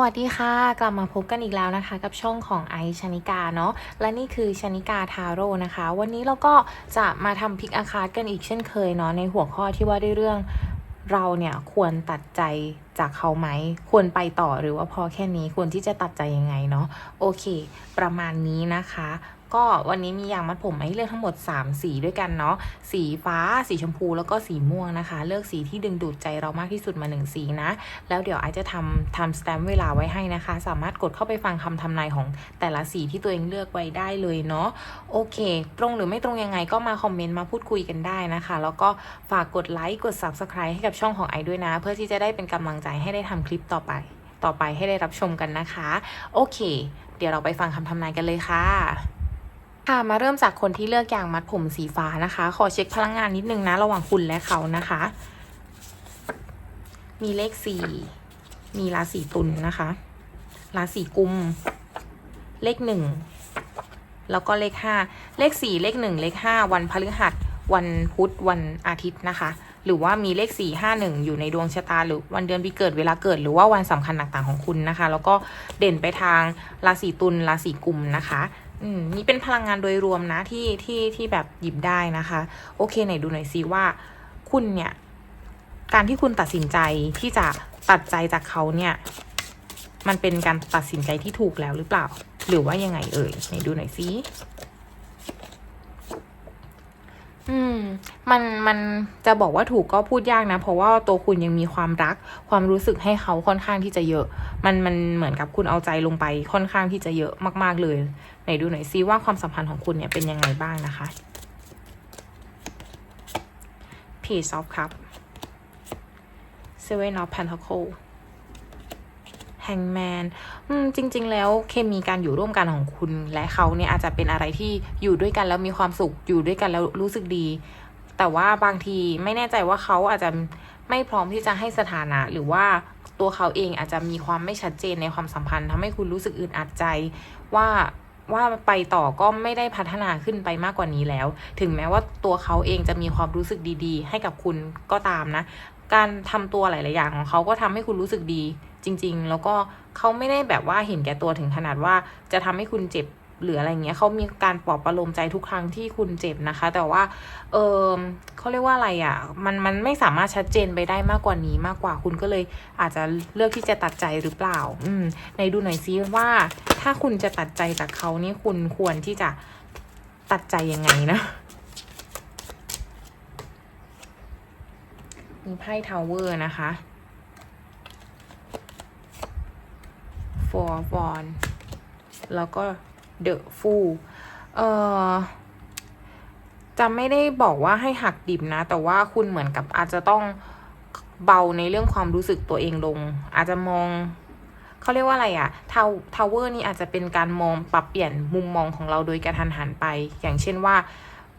วัสดีค่ะ กลับมาพบกันอีกแล้วนะคะ กับช่องของไอชนิกาเนาะและนี่คือชนิกาทาโร่นะคะ วันนี้เราก็จะมาทำพิกอาคาร์ดกันอีกเช่นเคยเนาะในหัวข้อที่ว่าด้วยเรื่องเราเนี่ยควรตัดใจจากเขาไหม ควรไปต่อหรือว่าพอแค่นี้ควรที่จะตัดใจยังไงเนาะโอเค ประมาณนี้นะคะ ก็วันนี้มียางมัดผมให้เลือกทั้งหมด 3 สีด้วยกันเนาะสีฟ้า สีชมพูแล้วก็สีม่วงนะคะ เลือกสีที่ดึงดูดใจเรามากที่สุดมาหนึ่งสีนะ แล้วเดี๋ยวไอจะทำทำสแตมป์เวลาไว้ให้นะคะ สามารถกดเข้าไปฟังคำทำนายของแต่ละสีที่ตัวเองเลือกไว้ได้เลยเนาะโอเค ตรงหรือไม่ตรงยังไงก็มาคอมเมนต์มาพูดคุยกันได้นะคะ แล้วก็ฝากกดไลค์กด Subscribe ให้กับช่องของไอด้วยนะ เพื่อที่จะได้เป็นกำลังใจให้ได้ทำคลิปต่อไป ต่อไปให้ได้รับชมกันนะคะ โอเค เดี๋ยวเราไปฟังคำทำนายกันเลยค่ะ ค่ะมาเริ่มจากคนที่เลือกอย่างมัดผมสีฟ้านะคะ ขอเช็คพลังงานนิดนึงนะ ระหว่างคุณและเขานะคะ มีเลขสี่มีราศีตุลนะคะ ราศีกุม เลขหนึ่งแล้วก็เลขห้าเลขสี่เลขหนึ่งเลขห้าวันพฤหัส วันพุธวันอาทิตย์นะคะ หรือว่ามีเลขสี่ห้าหนึ่งอยู่ในดวงชะตาหรือวันเดือนปีเกิดเวลาเกิด หรือว่าวันสำคัญต่างๆของคุณนะคะ แล้วก็เด่นไปทางราศีตุลราศีกุมนะคะ อืมนี่เป็นพลังงานโดยรวมนะที่ที่ที่แบบหยิบได้นะคะ โอเคไหนดูหน่อยซิว่า คุณเนี่ย การที่คุณตัดสินใจที่จะตัดใจจากเขาเนี่ย มันเป็นการตัดสินใจที่ถูกแล้วหรือเปล่า หรือว่ายังไงเอ่ยไหนดูหน่อยซิ อืมมันมันจะบอกว่าถูกก็พูดยากนะ เพราะว่าตัวคุณยังมีความรัก ความรู้สึกให้เขาค่อนข้างที่จะเยอะ มันมันเหมือนกับคุณเอาใจลงไปค่อนข้างที่จะเยอะมาก ๆเลยไหนดูหน่อยซิว่าความสัมพันธ์ของคุณเนี่ยเป็นยังไงบ้างนะคะ Page of Cup Seven of Pentacle Hangman อืมจริง ๆ แล้วเคมีการอยู่ร่วมกันของคุณและเขาเนี่ยอาจจะเป็นอะไรที่อยู่ด้วยกันแล้วมีความสุขอยู่ด้วยกันแล้วรู้สึกดี แต่ว่าบางทีไม่แน่ใจว่าเขาอาจจะไม่พร้อมที่จะให้สถานะหรือว่าตัวเขาเองอาจจะมีความไม่ชัดเจนในความสัมพันธ์ทำให้คุณรู้สึกอึดอัดใจว่าว่าไปต่อก็ไม่ได้พัฒนาขึ้นไปมากกว่านี้แล้ว ถึงแม้ว่าตัวเขาเองจะมีความรู้สึกดี ๆ ให้กับคุณก็ตามนะ การทำตัวหลาย ๆ อย่างของเขาก็ทำให้คุณรู้สึกดี จริง ๆ แล้วก็เขาไม่ได้แบบว่าเห็นแก่ตัวถึงขนาดว่าจะทำให้คุณเจ็บหรืออะไรเงี้ยเขามีการปลอบประโลมใจทุกครั้งที่คุณเจ็บนะคะ แต่ว่า เออเขาเรียกว่าอะไรอะ่ะ มันมันไม่สามารถชัดเจนไปได้มากกว่านี้มากกว่าคุณก็เลยอาจจะเลือกที่จะตัดใจหรือเปล่า อืมในดูหน่อยซิว่า ถ้าคุณจะตัดใจจากเขานี่คุณควรที่จะตัดใจยังไงนะมีไพ่ทาวเวอร์นะคะ four of wands แล้วก็ the fool เอ่อจะไม่ได้บอกว่าให้หักดิบนะ แต่ว่าคุณเหมือนกับอาจจะต้องเบาในเรื่องความรู้สึกตัวเองลง อาจจะมองเขาเรียกว่าอะไรอะทาวทาวเวอร์นี่อาจจะเป็นการมองปรับเปลี่ยนมุมมองของเราโดยกระทันหันไป อย่างเช่นว่า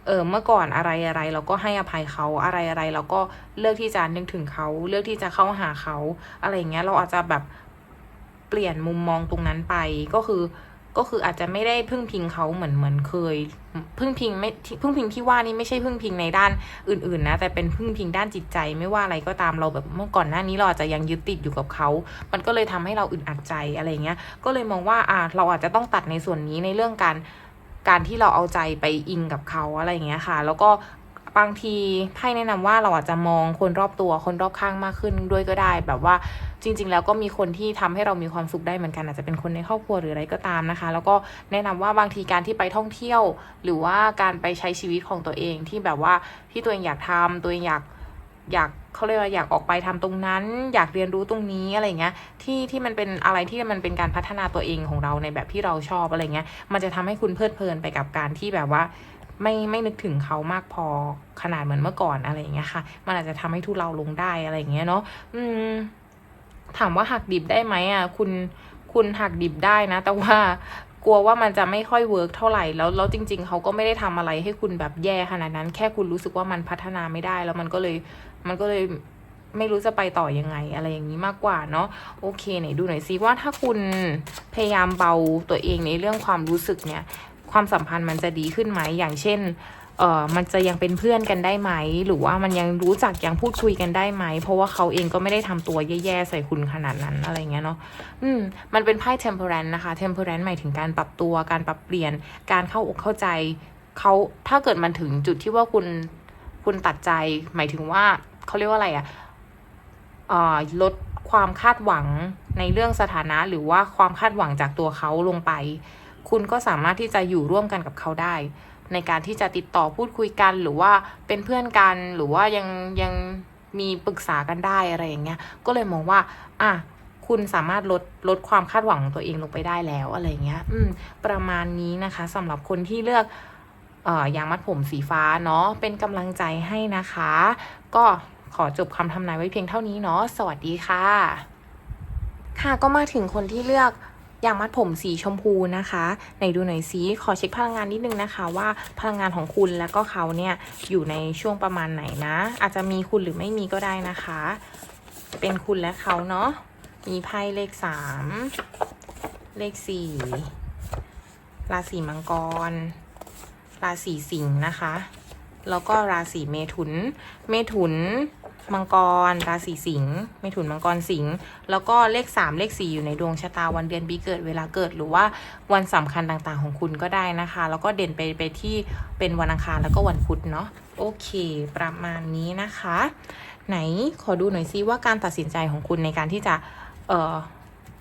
เออเมื่อก่อนอะไรอะไรเราก็ให้อภัยเขาอะไรอะไรเราก็เลือกที่จะนึกถึงเขาเลือกที่จะเข้าหาเขาอะไรอย่างเงี้ยเราอาจจะแบบ เปลี่ยนมุมมองตรงนั้นไปก็คือก็คืออาจจะไม่ได้พึ่งพิงเขาเหมือนเหมือนเคย พึ่งพิงไม่พึ่งพิงที่ว่านี่ไม่ใช่พึ่งพิงในด้านอื่นๆนะแต่เป็นพึ่งพิงด้านจิตใจไม่ว่าอะไรก็ตามเราแบบเมื่อก่อนหน้านี้เราอาจจะยังยึดติดอยู่กับเขา มันก็เลยทำให้เราอึดอัดใจอะไรเงี้ย ก็เลยมองว่าอ่าเราอาจจะต้องตัดในส่วนนี้ในเรื่องการการที่เราเอาใจไปอิงกับเขาอะไรเงี้ยค่ะ แล้วก็ บางทีไพ่แนะนำว่าเราอาจจะมองคนรอบตัวคนรอบข้างมากขึ้นด้วยก็ได้ แบบว่าจริง ๆ แล้วก็มีคนที่ทำให้เรามีความสุขได้เหมือนกัน อาจจะเป็นคนในครอบครัวหรืออะไรก็ตามนะคะ แล้วก็แนะนำว่าบางทีการที่ไปท่องเที่ยว หรือว่าการไปใช้ชีวิตของตัวเองที่แบบว่าที่ตัวเองอยากทำตัวเองอยากอยากเขาเรียกว่าอยากออกไปทำตรงนั้น อยากเรียนรู้ตรงนี้อะไรเงี้ยที่ที่มันเป็นอะไรที่มันเป็นการพัฒนาตัวเองของเราในแบบที่เราชอบอะไรเงี้ยมันจะทำให้คุณเพลิดเพลินไปกับการที่แบบว่า ไม่ไม่นึกถึงเขามากพอขนาดเหมือนเมื่อก่อนอะไรอย่างเงี้ยค่ะ มันอาจจะทำให้ทุเราลงได้อะไรอย่างเงี้ยเนาะอืม ถามว่าหักดิบได้ไหมอะ คุณคุณหักดิบได้นะ แต่ว่ากลัวว่ามันจะไม่ค่อยเวิร์กเท่าไหร่แล้วแล้วจริง ๆ เขาก็ไม่ได้ทำอะไรให้คุณแบบแย่ขนาดนั้น แค่คุณรู้สึกว่ามันพัฒนาไม่ได้ แล้วมันก็เลยมันก็เลยไม่รู้จะไปต่อยังไง อะไรอย่างนี้มากกว่าเนาะโอเคไหนดูหน่อยซิว่าถ้าคุณพยายามเบาตัวเองในเรื่องความรู้สึกเนี่ย ความสัมพันธ์มันจะดีขึ้นไหมอย่างเช่นเออมันจะยังเป็นเพื่อนกันได้ไหม หรือว่ามันยังรู้จักยังพูดคุยกันได้ไหม เพราะว่าเขาเองก็ไม่ได้ทำตัวแย่ๆใส่คุณขนาดนั้นอะไรเงี้ยเนาะ อืม มันเป็นไพ่ temperance นะคะ temperance หมายถึงการปรับตัว การปรับเปลี่ยน การเข้าอกเข้าใจ เขาถ้าเกิดมันถึงจุดที่ว่าคุณ คุณตัดใจ หมายถึงว่าเขาเรียกว่าอะไรอะเอ่อลดความคาดหวังในเรื่องสถานะ หรือว่าความคาดหวังจากตัวเขาลงไป คุณก็สามารถที่จะอยู่ร่วมกันกับเขาได้ ในการที่จะติดต่อพูดคุยกันหรือว่าเป็นเพื่อนกันหรือว่ายังยังมีปรึกษากันได้อะไรอย่างเงี้ย ก็เลยมองว่า อะ คุณสามารถลดลดความคาดหวังของตัวเองลงไปได้แล้วอะไรเงี้ย อืม ประมาณนี้นะคะสำหรับคนที่เลือกเอ่อยางมัดผมสีฟ้าเนาะ เป็นกำลังใจให้นะคะ ก็ขอจบคำทำนายไว้เพียงเท่านี้เนาะ สวัสดีค่ะ ค่ะ ก็มาถึงคนที่เลือก อย่างมัดผมสีชมพูนะคะไหนดูหน่อยซิขอเช็คพลังงานนิดนึงนะคะ ว่าพลังงานของคุณแล้วก็เขาเนี่ยอยู่ในช่วงประมาณไหนนะ อาจจะมีคุณหรือไม่มีก็ได้นะคะ เป็นคุณและเขาเนาะมีไพ่เลขสามเลขสี่ราศีมังกร ราศีสิงห์นะคะ แล้วก็ราศีเมถุน เมถุน มังกรราศีสิงห์เมถุนมังกรสิงห์แล้วก็เลขสามเลขสี่อยู่ในดวงชะตาวันเดือนปีเกิดเวลาเกิดหรือว่าวันสำคัญต่างๆของคุณก็ได้นะคะ แล้วก็เด่นไปไปที่เป็นวันอังคารแล้วก็วันพุธเนาะโอเค ประมาณนี้นะคะ ไหนขอดูหน่อยซิว่าการตัดสินใจของคุณในการที่จะเอ่อ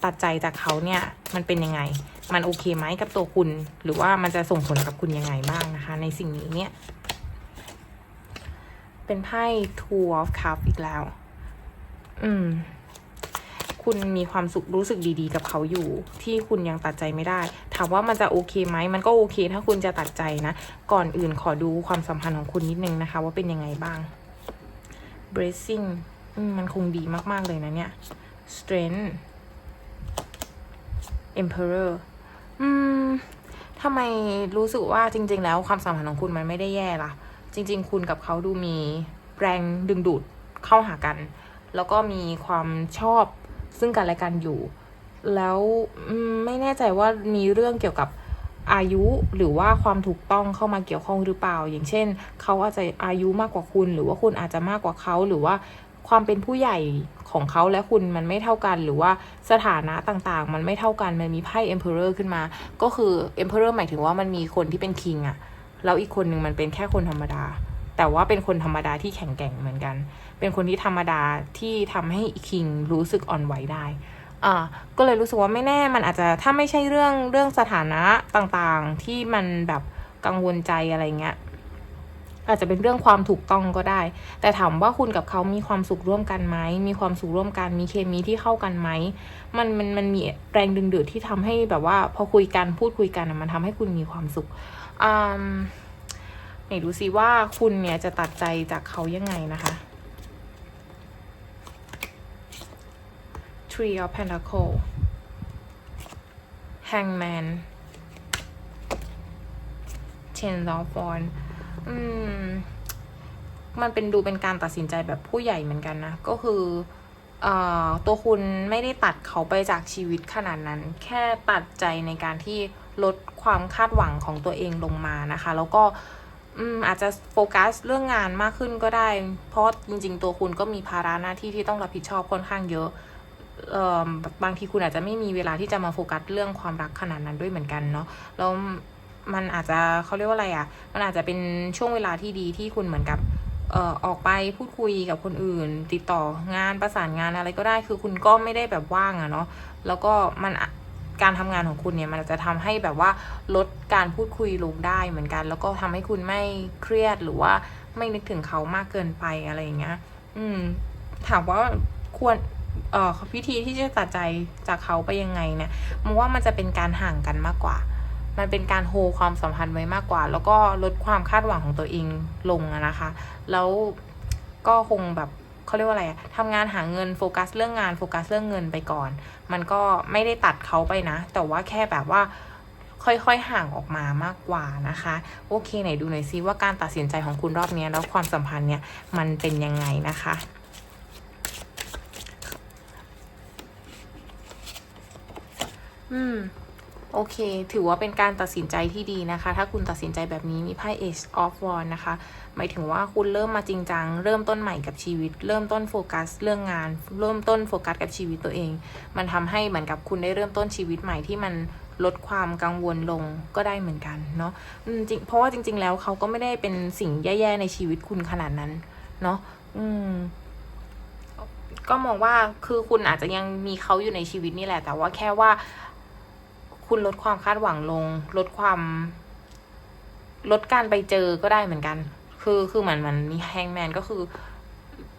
ตัดใจจากเขาเนี่ยมันเป็นยังไง มันโอเคไหมกับตัวคุณ หรือว่ามันจะส่งผลกับคุณยังไงบ้างนะคะ ในสิ่งนี้เนี่ย เป็นไพ่ Two of Cups อีกแล้ว อืม คุณมีความสุขรู้สึกดีๆ กับเขาอยู่ ที่คุณยังตัดใจไม่ได้ ถามว่ามันจะโอเคไหม มันก็โอเค ถ้าคุณจะตัดใจนะ ก่อนอื่นขอดูความสัมพันธ์ของคุณนิดนึงนะคะ ว่าเป็นยังไงบ้าง Blessing อืมมันคงดีมาก ๆ เลยนะเนี่ย Strength Emperor อืมทำไมรู้สึกว่าจริง ๆ แล้วความสัมพันธ์ของคุณมันไม่ได้แย่ล่ะ จริง ๆ คุณกับเขาดูมีแรงดึงดูดเข้าหากัน แล้วก็มีความชอบซึ่งกันและกันอยู่ แล้วไม่แน่ใจว่ามีเรื่องเกี่ยวกับอายุหรือว่าความถูกต้องเข้ามาเกี่ยวข้องหรือเปล่า อย่างเช่น เขาอาจจะอายุมากกว่าคุณ หรือว่าคุณอาจจะมากกว่าเขาหรือว่าความเป็นผู้ใหญ่ของเขาและคุณมันไม่เท่ากัน หรือว่าสถานะต่างๆ มันไม่เท่ากันมันมีไพ่ Emperor ขึ้นมา ก็คือ Emperor หมายถึงว่ามันมีคนที่เป็น King อะ แล้วอีกคนหนึ่งมันเป็นแค่คนธรรมดา แต่ว่าเป็นคนธรรมดาที่แข็งแกร่งเหมือนกัน เป็นคนที่ธรรมดาที่ทำให้คิงรู้สึกอ่อนไหวได้อ่าก็เลยรู้สึกว่าไม่แน่มันอาจจะถ้าไม่ใช่เรื่องเรื่องสถานะต่างๆ ที่มันแบบกังวลใจอะไรเงี้ยอาจจะเป็นเรื่องความถูกต้องก็ได้ แต่ถามว่าคุณกับเขามีความสุขร่วมกันไหม มีความสุขร่วมกัน มีเคมีที่เข้ากันไหม มันมันมันมีแรงดึงดูดที่ทำให้แบบว่า พอคุยกันพูดคุยกันมันทำให้คุณมีความสุข ไหนดูซิว่าคุณเนี่ยจะตัดใจจากเขายังไงนะคะ Three of Pentacle Hangman Ten of Wands อืม มันเป็นดูเป็นการตัดสินใจแบบผู้ใหญ่เหมือนกันนะ ก็คืออตัวคุณไม่ได้ตัดเขาไปจากชีวิตขนาดนั้น แค่ตัดใจในการที่ ลดความคาดหวังของตัวเองลงมานะคะ แล้วก็อาจจะโฟกัสเรื่องงานมากขึ้นก็ได้ เพราะจริง ๆ ตัวคุณก็มีภาระหน้าที่ที่ต้องรับผิดชอบค่อนข้างเยอะบางทีคุณอาจจะไม่มีเวลาที่จะมาโฟกัสเรื่องความรักขนาดนั้นด้วยเหมือนกันเนาะแล้วมันอาจจะเขาเรียกว่าอะไรอะ่ะ มันอาจจะเป็นช่วงเวลาที่ดีที่คุณเหมือนกับเออออกไปพูดคุยกับคนอื่น ติดต่องานประสานงานอะไรก็ได้ คือคุณก็ไม่ได้แบบว่างอะเนาะแล้วก็มัน การทำงานของคุณเนี่ยมันจะทำให้แบบว่าลดการพูดคุยลงได้เหมือนกัน แล้วก็ทำให้คุณไม่เครียดหรือว่าไม่นึกถึงเขามากเกินไปอะไรอย่างเงี้ย อืม ถามว่าควรเอ่อวิธีที่จะตัดใจจากเขาไปยังไงเนี่ยมันว่ามันจะเป็นการห่างกันมากกว่า มันเป็นการโฮความสัมพันธ์ไว้มากกว่า แล้วก็ลดความคาดหวังของตัวเองลงนะคะ แล้วก็คงแบบ เขาเรียกว่าอะไรอะทำงานหาเงินโฟกัสเรื่องงานโฟกัสเรื่องเงินไปก่อน มันก็ไม่ได้ตัดเขาไปนะ แต่ว่าแค่แบบว่าค่อยๆห่างออกมามากกว่านะคะ โอเคไหนดูหน่อยซิว่าการตัดสินใจของคุณรอบนี้แล้วความสัมพันธ์เนี่ยมันเป็นยังไงนะคะอืม โอเค ถือว่าเป็นการตัดสินใจที่ดีนะคะ ถ้าคุณตัดสินใจแบบนี้มีไพ่ Ace of Wands นะคะ หมายถึงว่าคุณเริ่มมาจริงจัง เริ่มต้นใหม่กับชีวิต เริ่มต้นโฟกัสเรื่องงาน เริ่มต้นโฟกัสกับชีวิตตัวเอง มันทำให้เหมือนกับคุณได้เริ่มต้นชีวิตใหม่ที่มันลดความกังวลลงก็ได้เหมือนกันเนาะอืมจริงเพราะว่าจริง ๆ แล้วเขาก็ไม่ได้เป็นสิ่งแย่ๆในชีวิตคุณขนาดนั้นเนาะอืมก็มองว่าคือคุณอาจจะยังมีเขาอยู่ในชีวิตนี่แหละ แต่ว่าแค่ว่า คุณลดความคาดหวังลง ลดความ ลดการไปเจอก็ได้เหมือนกัน คือคือเหมือนมันมีแฮงแมนก็คือ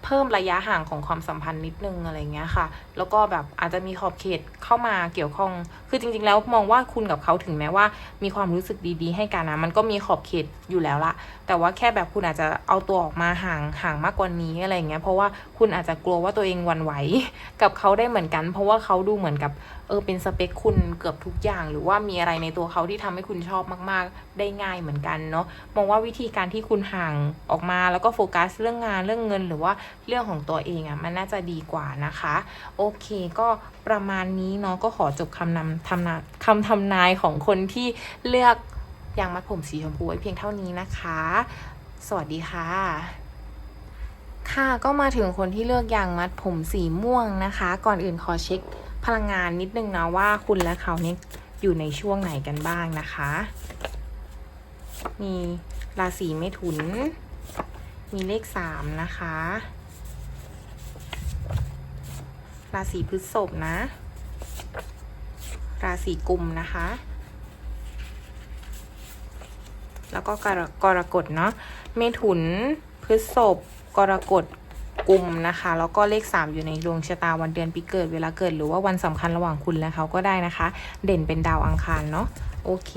เพิ่มระยะห่างของความสัมพันธ์นิดนึงอะไรเงี้ยค่ะ แล้วก็แบบอาจจะมีขอบเขตเข้ามาเกี่ยวข้อง คือจริง ๆ แล้วมองว่าคุณกับเขาถึงแม้ว่า มีความรู้สึกดี ๆ ให้กันนะมันก็มีขอบเขตอยู่แล้วละแต่ว่าแค่แบบคุณอาจจะเอาตัวออกมาห่างห่างมากกว่านี้อะไรเงี้ย เพราะว่าคุณอาจจะกลัวว่าตัวเองวันไหว กับเขาได้เหมือนกัน เพราะว่าเขาดูเหมือนกับ เออเป็นสเปคคุณเกือบทุกอย่าง หรือว่ามีอะไรในตัวเขาที่ทำให้คุณชอบมาก ๆ ได้ง่ายเหมือนกันเนาะมองว่าวิธีการที่คุณห่างออกมาแล้วก็โฟกัสเรื่องงานเรื่องเงิน หรือว่าเรื่องของตัวเองอะ่ะมันน่าจะดีกว่านะคะ โอเค ก็ประมาณนี้เนาะก็ขอจบคำนำทำนาคำทำนายของคนที่เลือกยางมัดผมสีชมพูไว้เพียงเท่านี้นะคะ สวัสดีค่ะค่ะก็มาถึงคนที่เลือกยางมัดผมสีม่วงนะคะ ก่อนอื่นขอเช็ค พลังงานนิดนึงนะว่าคุณและเขาเนี่ยอยู่ในช่วงไหนกันบ้างนะคะ มีราศีเมถุน มีเลขสามนะคะ ราศีพฤษภนะ ราศีกุมนะคะ แล้วก็กรกรกฎเนาะ เมถุน พฤษภ กรกฎ กุมนะคะ แล้วก็เลข 3 อยู่ในดวงชะตาวันเดือนปีเกิดเวลาเกิด หรือว่าวันสำคัญระหว่างคุณและเขาก็ได้นะคะ เด่นเป็นดาวอังคารเนาะโอเค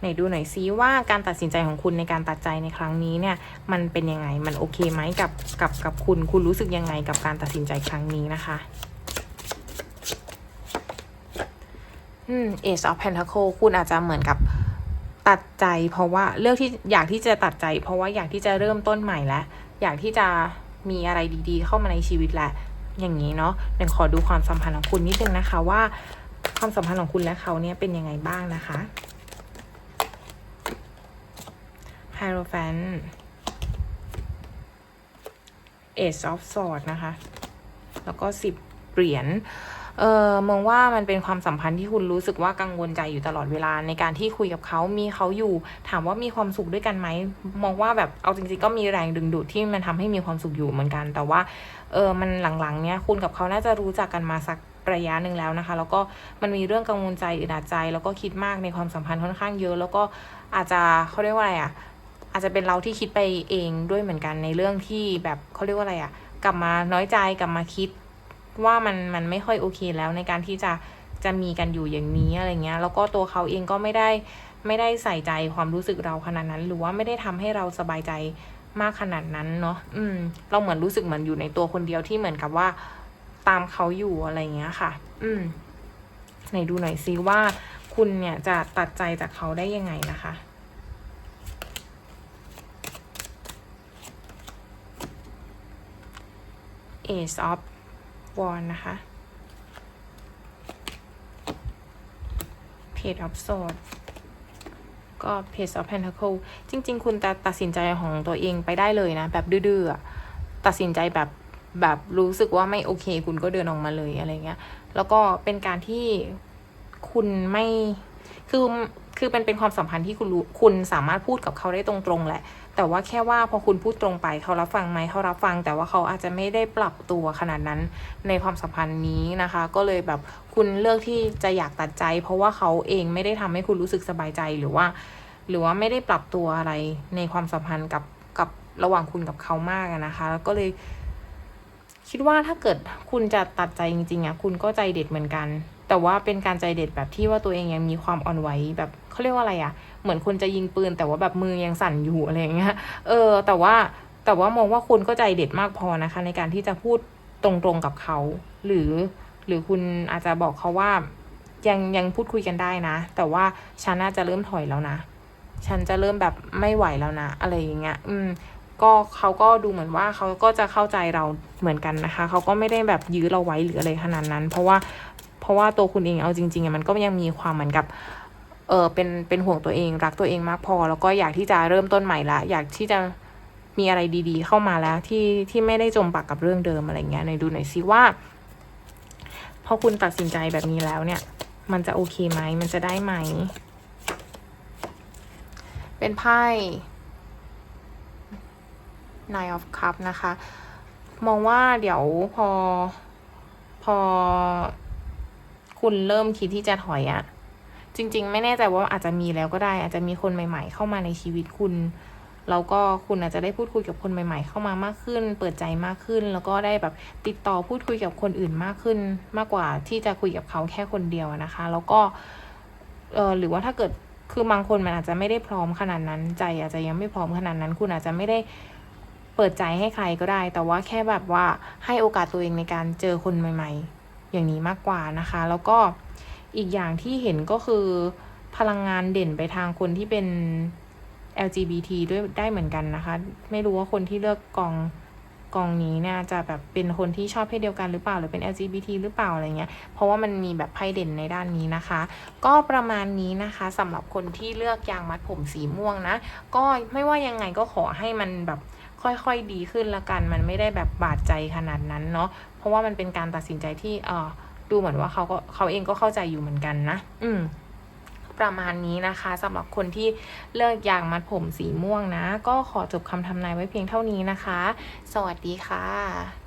ไหนดูหน่อยซิว่าการตัดสินใจของคุณในการตัดใจในครั้งนี้เนี่ย มันเป็นยังไงมันโอเคไหมกับกับกับคุณคุณรู้สึกยังไงกับการตัดสินใจครั้งนี้นะคะอืม Ace of Pentacle คุณอาจจะเหมือนกับ ตัดใจเพราะว่าเลือกที่อยากที่จะตัดใจ เพราะว่าอยากที่จะเริ่มต้นใหม่แล้วอยากที่จะมีอะไรดีๆ เข้ามาในชีวิตแหละอย่างนี้เนาะเดี๋ยวขอดูความสัมพันธ์ของคุณนิดนึงนะคะว่า ความสัมพันธ์ของคุณและเขาเนี่ยเป็นยังไงบ้างนะคะไฮโรแฟน Ace of Sword นะคะ แล้วก็สิบเหรียญ เออมองว่ามันเป็นความสัมพันธ์ที่คุณรู้สึกว่ากังวลใจอยู่ตลอดเวลาในการที่คุยกับเขามีเขาอยู่ ถามว่ามีความสุขด้วยกันไหมมองว่าแบบเอาจริงๆก็มีแรงดึงดูดที่มันทำให้มีความสุขอยู่เหมือนกัน แต่ว่าเออมันหลังๆเนี้ยคุณกับเขาน่าจะรู้จักกันมาสักระยะหนึ่งแล้วนะคะ แล้วก็มันมีเรื่องกังวลใจอึดอัดใจ แล้วก็คิดมากในความสัมพันธ์ค่อนข้างเยอะ แล้วก็อาจจะเขาเรียกว่าอะไรอะอาจจะเป็นเราที่คิดไปเองด้วยเหมือนกันในเรื่องที่แบบเขาเรียกว่าอะไรอะกลับมาน้อยใจกลับมาคิด ว่ามันมันไม่ค่อยโอเคแล้วในการที่จะจะมีกันอยู่อย่างนี้อะไรเงี้ย แล้วก็ตัวเขาเองก็ไม่ได้ไม่ได้ใส่ใจความรู้สึกเราขนาดนั้น หรือว่าไม่ได้ทำให้เราสบายใจมากขนาดนั้นเนาะอืม เราเหมือนรู้สึกเหมือนอยู่ในตัวคนเดียวที่เหมือนกับว่าตามเขาอยู่อะไรเงี้ยค่ะ อืมไหนดูหน่อยซิว่าคุณเนี่ยจะตัดใจจากเขาได้ยังไงนะคะ Ace of วอนนะคะ Page of Swords ก็ Page of Pentacle จริง ๆ คุณจะตัดสินใจของตัวเองไปได้เลยนะ แบบดื้อๆตัดสินใจแบบแบบรู้สึกว่าไม่โอเค คุณก็เดินออกมาเลยอะไรเงี้ย แล้วก็เป็นการที่คุณไม่ คือคือเป็นเป็นความสัมพันธ์ที่คุณรู้คุณสามารถพูดกับเขาได้ตรงๆแหละ แต่ว่าแค่ว่าพอคุณพูดตรงไปเขารับฟังไหมเขารับฟัง แต่ว่าเขาอาจจะไม่ได้ปรับตัวขนาดนั้นในความสัมพันธ์นี้นะคะ ก็เลยแบบคุณเลือกที่จะอยากตัดใจ เพราะว่าเขาเองไม่ได้ทำให้คุณรู้สึกสบายใจหรือว่า หรือว่าไม่ได้ปรับตัวอะไรในความสัมพันธ์กับกับระหว่างคุณกับเขามากนะคะ ก็เลยคิดว่าถ้าเกิดคุณจะตัดใจจริงๆอะคุณก็ใจเด็ดเหมือนกัน แต่ว่าเป็นการใจเด็ดแบบที่ว่าตัวเองยังมีความอ่อนไหวแบบเขาเรียกว่าอะไรอะ เหมือนคุณจะยิงปืน แต่ว่าแบบมือยังสั่นอยู่อะไรอย่างเงี้ย เออ แต่ว่าแต่ว่ามองว่าคุณก็ใจเด็ดมากพอนะคะ ในการที่จะพูดตรงๆกับเขา หรือ หรือคุณอาจจะบอกเขาว่ายังยังพูดคุยกันได้นะ แต่ว่าฉันน่าจะเริ่มถอยแล้วนะ ฉันจะเริ่มแบบไม่ไหวแล้วนะ อะไรอย่างเงี้ย อืม ก็เขาก็ดูเหมือนว่าเขาก็จะเข้าใจเราเหมือนกันนะคะ เขาก็ไม่ได้แบบยื้อเราไว้หรืออะไรขนาดนั้น เพราะว่า เพราะว่าตัวคุณเองเอาจริงๆอะมันก็ยังมีความเหมือนกับเออเป็นเป็นห่วงตัวเองรักตัวเองมากพอ แล้วก็อยากที่จะเริ่มต้นใหม่ละ อยากที่จะมีอะไรดีๆ เข้ามาแล้วที่ที่ไม่ได้จมปักกับเรื่องเดิมอะไรเงี้ยในดูหน่อยซิว่าพอคุณตัดสินใจแบบนี้แล้วเนี่ย มันจะโอเคไหมมันจะได้ไหม เป็นไพ่ Nine of Cup นะคะ มองว่าเดี๋ยวพอพอ คุณเริ่มคิดที่จะถอยอะจริง ๆ ไม่แน่ใจว่าอาจจะมีแล้วก็ได้ อาจจะมีคนใหม่ ๆ เข้ามาในชีวิตคุณแล้วก็คุณอาจจะได้พูดคุยกับคนใหม่ ๆ เข้ามามากขึ้น เปิดใจมากขึ้น แล้วก็ได้แบบติดต่อพูดคุยกับคนอื่นมากขึ้น มากกว่าที่จะคุยกับเขาแค่คนเดียวนะคะ แล้วก็เออหรือว่าถ้าเกิดคือบางคนมันอาจจะไม่ได้พร้อมขนาดนั้นใจ อาจจะยังไม่พร้อมขนาดนั้น คุณอาจจะไม่ได้เปิดใจให้ใครก็ได้ แต่ว่าแค่แบบว่าให้โอกาสตัวเองในการเจอคนใหม่ ๆ อย่างนี้มากกว่านะคะ แล้วก็อีกอย่างที่เห็นก็คือพลังงานเด่นไปทางคนที่เป็น LGBT ด้วยได้เหมือนกันนะคะ ไม่รู้ว่าคนที่เลือกกองกองนี้เนี่ยจะแบบเป็นคนที่ชอบเพศเดียวกันหรือเปล่าหรือเป็น LGBT หรือเปล่าอะไรเงี้ย เพราะว่ามันมีแบบไพ่เด่นในด้านนี้นะคะ ก็ประมาณนี้นะคะสำหรับคนที่เลือกยางมัดผมสีม่วงนะ ก็ไม่ว่ายังไงก็ขอให้มันแบบค่อยๆดีขึ้นละกัน มันไม่ได้แบบบาดใจขนาดนั้นเนาะ ราะว่ามันเป็นการตัดสินใจที่เออดูเหมือนว่าเขาก็เขาเองก็เข้าใจอยู่เหมือนกันนะ อืมประมาณนี้นะคะสำหรับคนที่เลือกยางมัดผมสีม่วงนะ ก็ขอจบคำทำนายไว้เพียงเท่านี้นะคะ สวัสดีค่ะ